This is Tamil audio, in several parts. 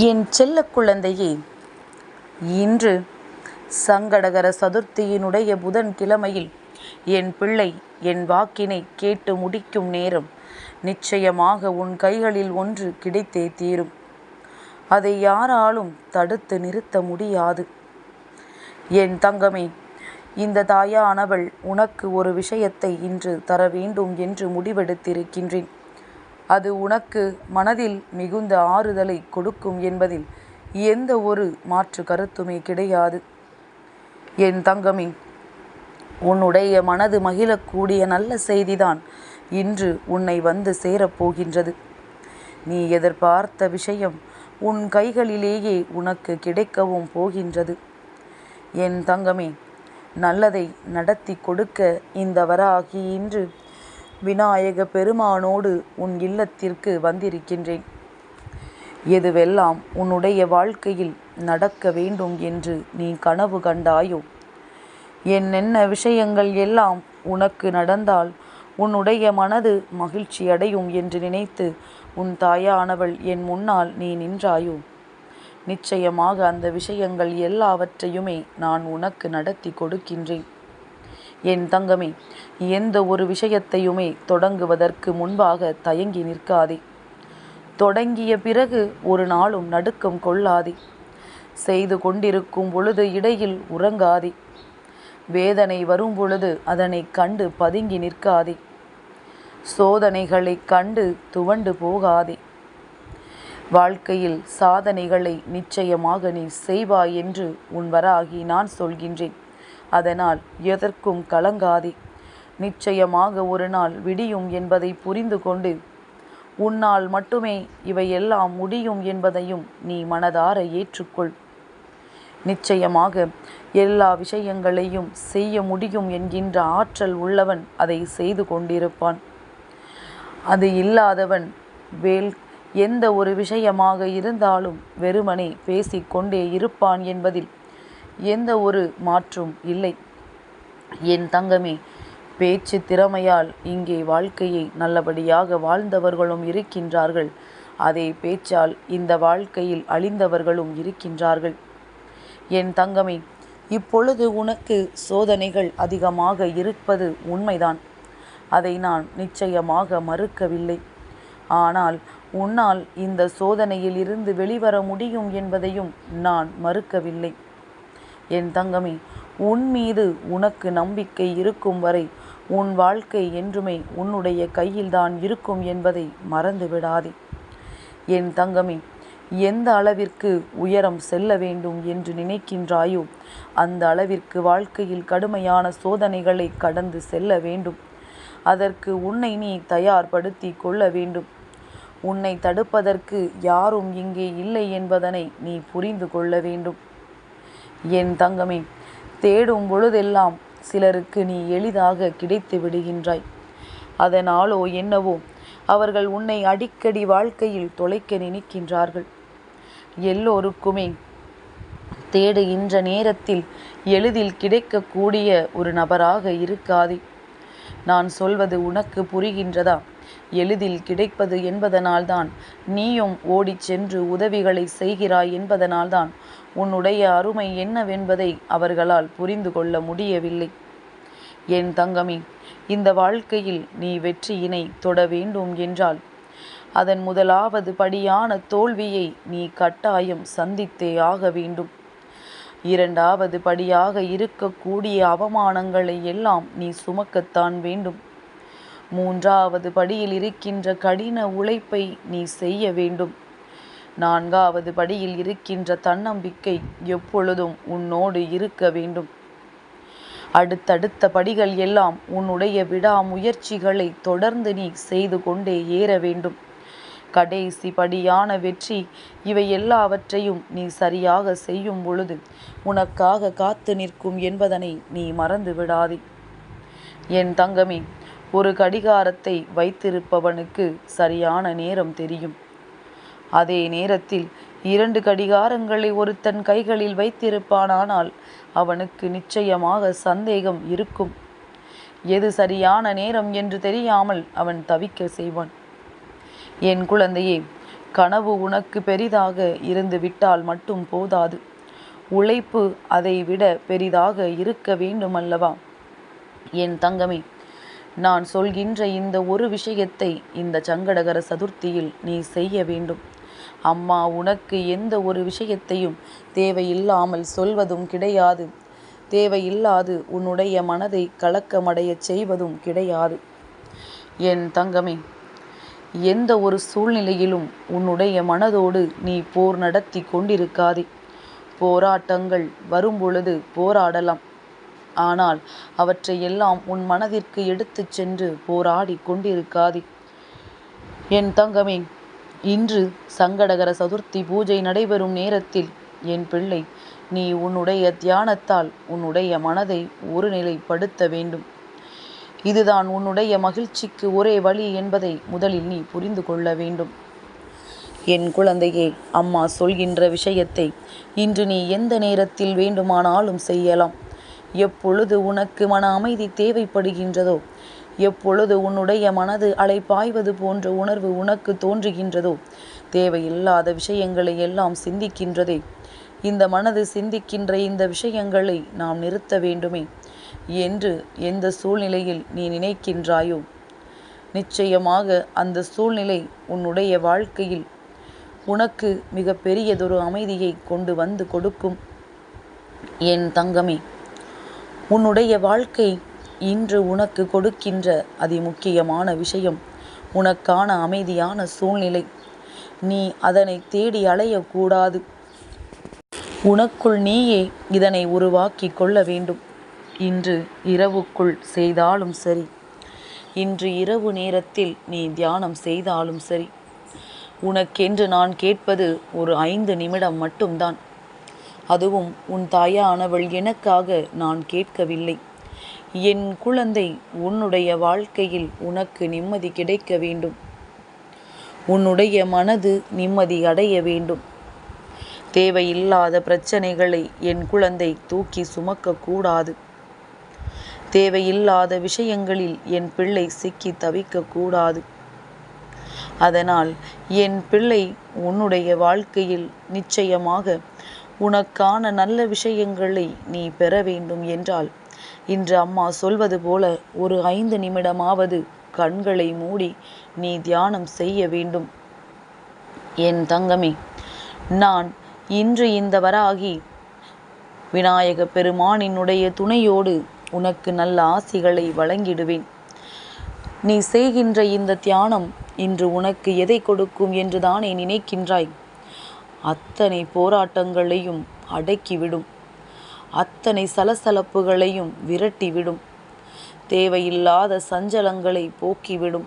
என் செல்ல குழந்தையே இன்று சங்கடகர சதுர்த்தியினுடைய புதன் கிழமையில் என் பிள்ளை என் வாக்கினை கேட்டு முடிக்கும் நேரம் நிச்சயமாக உன் கைகளில் ஒன்று கிடைத்தே தீரும். அதை யாராலும் தடுத்து நிறுத்த முடியாது. என் தங்கமே இந்த தாயானவள் உனக்கு ஒரு விஷயத்தை இன்று தர வேண்டும் என்று முடிவெடுத்திருக்கின்றேன். அது உனக்கு மனதில் மிகுந்த ஆறுதலை கொடுக்கும் என்பதில் எந்த ஒரு மாற்று கருத்துமே கிடையாது. என் தங்கமே உன்னுடைய மனது மகிழக்கூடிய நல்ல செய்திதான் இன்று உன்னை வந்து சேரப்போகின்றது. நீ எதிர்பார்த்த விஷயம் உன் கைகளிலேயே உனக்கு கிடைக்கவும் போகின்றது. என் தங்கமே நல்லதை நடத்தி கொடுக்க இந்த வராகி இன்று விநாயக பெருமானோடு உன் இல்லத்திற்கு வந்திருக்கின்றேன். எதுவெல்லாம் உன்னுடைய வாழ்க்கையில் நடக்க வேண்டும் என்று நீ கனவு கண்டாயோ? என்னென்ன விஷயங்கள் எல்லாம் உனக்கு நடந்தால் உன்னுடைய மனது மகிழ்ச்சி அடையும் என்று நினைத்து உன் தாயானவள் என் முன்னால் நீ நின்றாயோ? நிச்சயமாக அந்த விஷயங்கள் எல்லாவற்றையுமே நான் உனக்கு நடத்தி கொடுக்கின்றேன். என் தங்கமே எந்த ஒரு விஷயத்தையுமே தொடங்குவதற்கு முன்பாக தயங்கி நிற்காதே. தொடங்கிய பிறகு ஒரு நாளும் நடுக்கம் கொள்ளாதே. செய்து கொண்டிருக்கும் பொழுது இடையில் உறங்காதே. வேதனை வரும் பொழுது அதனை கண்டு பதுங்கி நிற்காதே. சோதனைகளை கண்டு துவண்டு போகாதே. வாழ்க்கையில் சாதனைகளை நிச்சயமாக நீ செய்வாய் என்று உன் வராகி நான் சொல்கின்றேன். அதனால் எதற்கும் கலங்காதே. நிச்சயமாக ஒரு நாள் விடியும் என்பதை புரிந்து கொண்டு உன்னால் மட்டுமே இவையெல்லாம் முடியும் என்பதையும் நீ மனதார ஏற்றுக்கொள். நிச்சயமாக எல்லா விஷயங்களையும் செய்ய முடியும் என்கின்ற ஆற்றல் உள்ளவன் அதை செய்து கொண்டிருப்பான். அது இல்லாதவன் வேல் எந்த ஒரு விஷயமாக இருந்தாலும் வெறுமனே பேசிக்கொண்டே இருப்பான் என்பதில் எந்த ஒரு மாற்றும் இல்லை. என் தங்கமே பேச்சு திறமையால் இங்கே வாழ்க்கையை நல்லபடியாக வாழ்ந்தவர்களும் இருக்கின்றார்கள். அதே பேச்சால் இந்த வாழ்க்கையில் அழிந்தவர்களும் இருக்கின்றார்கள். என் தங்கமே இப்பொழுது உனக்கு சோதனைகள் அதிகமாக இருப்பது உண்மைதான். அதை நான் நிச்சயமாக மறுக்கவில்லை. ஆனால் உன்னால் இந்த சோதனையில் இருந்து வெளிவர முடியும் என்பதையும் நான் மறுக்கவில்லை. என் தங்கமே உன் மீது உனக்கு நம்பிக்கை இருக்கும் வரை உன் வாழ்க்கை என்றுமே உன்னுடைய கையில்தான் இருக்கும் என்பதை மறந்து விடாதே என் தங்கமே எந்த அளவிற்கு உயரம் செல்ல வேண்டும் என்று நினைக்கின்றாயோ அந்த அளவிற்கு வாழ்க்கையில் கடுமையான சோதனைகளை கடந்து செல்ல வேண்டும். அதற்கு உன்னை நீ தயார்படுத்தி கொள்ள வேண்டும். உன்னை தடுப்பதற்கு யாரும் இங்கே இல்லை என்பதனை நீ புரிந்து கொள்ள வேண்டும். என் தங்கமே தேடும் பொழுதெல்லாம் சிலருக்கு நீ எளிதாக கிடைத்து விடுகின்றாய். அதனாலோ என்னவோ அவர்கள் உன்னை அடிக்கடி வாழ்க்கையில் தொலைக்க நினைக்கின்றார்கள். எல்லோருக்குமே தேடுகின்ற நேரத்தில் எளிதில் கிடைக்கக்கூடிய ஒரு நபராக இருக்காதே. நான் சொல்வது உனக்கு புரிகின்றதா? எளிதில் கிடைப்பது என்பதனால்தான். நீயும் ஓடிச் சென்று உதவிகளை செய்கிறாய் என்பதனால்தான். உன்னுடைய அருமை என்னவென்பதை அவர்களால் புரிந்து கொள்ள முடியவில்லை. என் தங்கமே இந்த வாழ்க்கையில் நீ வெற்றியினை தொட வேண்டும் என்றால் அதன் முதலாவது படியான தோல்வியை நீ கட்டாயம் சந்தித்தே ஆக வேண்டும். இரண்டாவது படியாக இருக்கக்கூடிய அவமானங்களை எல்லாம் நீ சுமக்கத்தான் வேண்டும். மூன்றாவது படியில் இருக்கின்ற கடின உழைப்பை நீ செய்ய வேண்டும். நான்காவது படியில் இருக்கின்ற தன்னம்பிக்கை எப்பொழுதும் உன்னோடு இருக்க வேண்டும். அடுத்தடுத்த படிகள் எல்லாம் உன்னுடைய விடாமுயற்சிகளை தொடர்ந்து நீ செய்து கொண்டே ஏற வேண்டும். கடைசி படியான வெற்றி இவை எல்லாவற்றையும் நீ சரியாக செய்யும் பொழுது உனக்காக காத்து நிற்கும் என்பதனை நீ மறந்து விடாதே என் தங்கமே ஒரு கடிகாரத்தை வைத்திருப்பவனுக்கு சரியான நேரம் தெரியும். அதே நேரத்தில் இரண்டு கடிகாரங்களை ஒருத்தன் கைகளில் வைத்திருப்பானானால் அவனுக்கு நிச்சயமாக சந்தேகம் இருக்கும். எது சரியான நேரம் என்று தெரியாமல் அவன் தவிக்க செய்வான். என் குழந்தையே கனவு உனக்கு பெரிதாக இருந்து விட்டால் மட்டும் போதாது. உழைப்பு அதை விட பெரிதாக இருக்க வேண்டுமல்லவா? என் தங்கமே நான் சொல்கின்ற இந்த ஒரு விஷயத்தை இந்த சங்கடகர சதுர்த்தியில் நீ செய்ய வேண்டும். அம்மா உனக்கு எந்த ஒரு விஷயத்தையும் தேவையில்லாமல் சொல்வதும் கிடையாது. தேவையில்லாது உன்னுடைய மனதை கலக்கமடையச் செய்வதும் கிடையாது. என் தங்கமே எந்த ஒரு சூழ்நிலையிலும் உன்னுடைய மனதோடு நீ போர் நடத்தி கொண்டிருக்காதே. போராட்டங்கள் வரும்பொழுது போராடலாம். ஆனால் அவற்றை எல்லாம் உன் மனதிற்கு எடுத்துச் சென்று போராடி கொண்டிருக்காதே. என் தங்கமே இன்று சங்கடகர சதுர்த்தி பூஜை நடைபெறும் நேரத்தில் என் பிள்ளை நீ உன்னுடைய தியானத்தால் உன்னுடைய மனதை ஒருநிலைப்படுத்த வேண்டும். இதுதான் உன்னுடைய மகிழ்ச்சிக்கு ஒரே வழி என்பதை முதலில் நீ புரிந்து கொள்ள வேண்டும். என் குழந்தையே அம்மா சொல்கின்ற விஷயத்தை இன்று நீ எந்த நேரத்தில் வேண்டுமானாலும் செய்யலாம். எப்பொழுது உனக்கு மன அமைதி தேவைப்படுகின்றதோ? எப்பொழுது உன்னுடைய மனது அலைப்பாய்வது போன்ற உணர்வு உனக்கு தோன்றுகின்றதோ? தேவையில்லாத விஷயங்களை எல்லாம் சிந்திக்கின்றதே. இந்த மனது சிந்திக்கின்ற இந்த விஷயங்களை நாம் நிறுத்த வேண்டுமே. என்று எந்த சூழ்நிலையில் நீ நினைக்கின்றாயோ? நிச்சயமாக அந்த சூழ்நிலை உன்னுடைய வாழ்க்கையில் உனக்கு மிக பெரியதொரு அமைதியை கொண்டு வந்து கொடுக்கும். என் தங்கமே உன்னுடைய வாழ்க்கை இன்று உனக்கு கொடுக்கின்ற அதிமுக்கியமான விஷயம். உனக்கான அமைதியான சூழ்நிலை. நீ அதனை தேடி அலையக்கூடாது. உனக்குள் நீயே இதனை உருவாக்கி கொள்ள வேண்டும். இன்று இரவுக்குள் செய்தாலும் சரி. இன்று இரவு நேரத்தில் நீ தியானம் செய்தாலும் சரி. உனக்கென்று நான் கேட்பது ஒரு ஐந்து நிமிடம் மட்டும்தான். அதுவும் உன் தாயானவள் எனக்காக நான் கேட்கவில்லை. என் குழந்தை உன்னுடைய வாழ்க்கையில் உனக்கு நிம்மதி கிடைக்க வேண்டும். உன்னுடைய மனது நிம்மதி அடைய வேண்டும். தேவையில்லாத பிரச்சனைகளை என் குழந்தை தூக்கி சுமக்கக்கூடாது. தேவையில்லாத விஷயங்களில் என் பிள்ளை சிக்கி தவிக்கக்கூடாது. அதனால் என் பிள்ளை உன்னுடைய வாழ்க்கையில் நிச்சயமாக உனக்கான நல்ல விஷயங்களை நீ பெற வேண்டும் என்றால் இன்று அம்மா சொல்வது போல ஒரு ஐந்து நிமிடமாவது கண்களை மூடி நீ தியானம் செய்ய வேண்டும். என் தங்கமே நான் இன்று இந்த வராகி விநாயக பெருமானினுடைய துணையோடு உனக்கு நல்ல ஆசிகளை வழங்கிடுவேன். நீ செய்கின்ற இந்த தியானம் இன்று உனக்கு எதை கொடுக்கும் என்று தானே நினைக்கின்றாய்? அத்தனை போராட்டங்களையும் அடக்கிவிடும். அத்தனை சலசலப்புகளையும் விரட்டிவிடும். தேவையில்லாத சஞ்சலங்களை போக்கிவிடும்.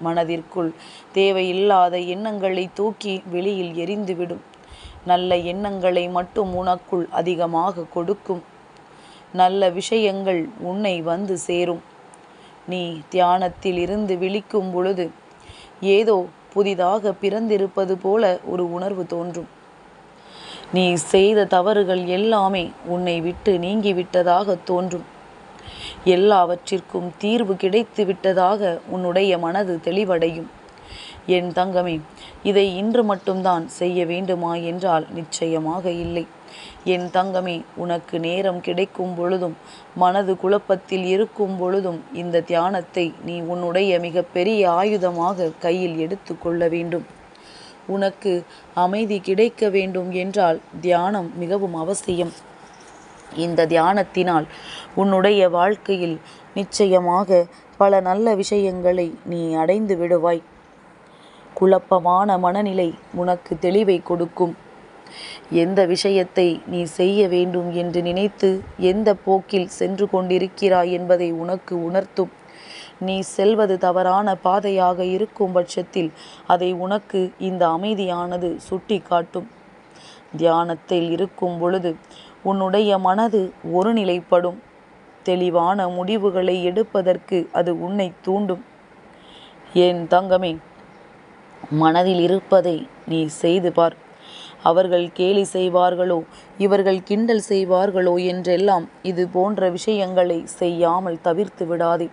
மனதிற்குள் தேவையில்லாத எண்ணங்களை தூக்கி வெளியில் எரிந்துவிடும் நல்ல எண்ணங்களை மட்டும் உனக்குள் அதிகமாக கொடுக்கும். நல்ல விஷயங்கள் உன்னை வந்து சேரும். நீ தியானத்தில் இருந்து விழிக்கும் பொழுது ஏதோ புதிதாக பிறந்திருப்பது போல ஒரு உணர்வு தோன்றும். நீ செய்த தவறுகள் எல்லாமே உன்னை விட்டு நீங்கிவிட்டதாக தோன்றும். எல்லாவற்றிற்கும் தீர்வு கிடைத்து விட்டதாக உன்னுடைய மனது தெளிவடையும். என் தங்கமே இதை இன்று மட்டும்தான் செய்ய வேண்டுமா என்றால் நிச்சயமாக இல்லை. என் தங்கமே உனக்கு நேரம் கிடைக்கும் பொழுதும் மனது குழப்பத்தில் இருக்கும் பொழுதும் இந்த தியானத்தை நீ உன்னுடைய மிக பெரிய ஆயுதமாக கையில் எடுத்து கொள்ள வேண்டும். உனக்கு அமைதி கிடைக்க வேண்டும் என்றால் தியானம் மிகவும் அவசியம். இந்த தியானத்தினால் உன்னுடைய வாழ்க்கையில் நிச்சயமாக பல நல்ல விஷயங்களை நீ அடைந்து விடுவாய். குழப்பமான மனநிலை உனக்கு தெளிவை கொடுக்கும். எந்த விஷயத்தை நீ செய்ய வேண்டும் என்று நினைத்து எந்த போக்கில் சென்று கொண்டிருக்கிறாய் என்பதை உனக்கு உணர்த்தும். நீ செல்வது தவறான பாதையாக இருக்கும் பட்சத்தில் அதை உனக்கு இந்த அமைதியானது சுட்டி காட்டும் தியானத்தில் இருக்கும் பொழுது உன்னுடைய மனது ஒருநிலைப்படும். தெளிவான முடிவுகளை எடுப்பதற்கு அது உன்னை தூண்டும். என் தங்கமே மனதில் இருப்பதை நீ செய்து பார். அவர்கள் கேலி செய்வார்களோ? இவர்கள் கிண்டல் செய்வார்களோ? என்றெல்லாம் இது போன்ற விஷயங்களை செய்யாமல் தவிர்த்து விடாதே.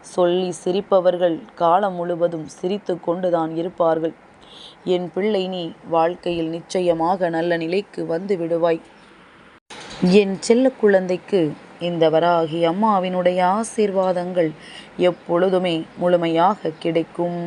சொல்லி சிரிப்பவர்கள் காலம் முழுவதும் சிரித்து கொண்டுதான் இருப்பார்கள். என் பிள்ளை நீ வாழ்க்கையில் நிச்சயமாக நல்ல நிலைக்கு வந்து விடுவாய். என் செல்ல குழந்தைக்கு இந்த வராகி அம்மாவினுடைய ஆசீர்வாதங்கள் எப்பொழுதுமே முழுமையாக கிடைக்கும்.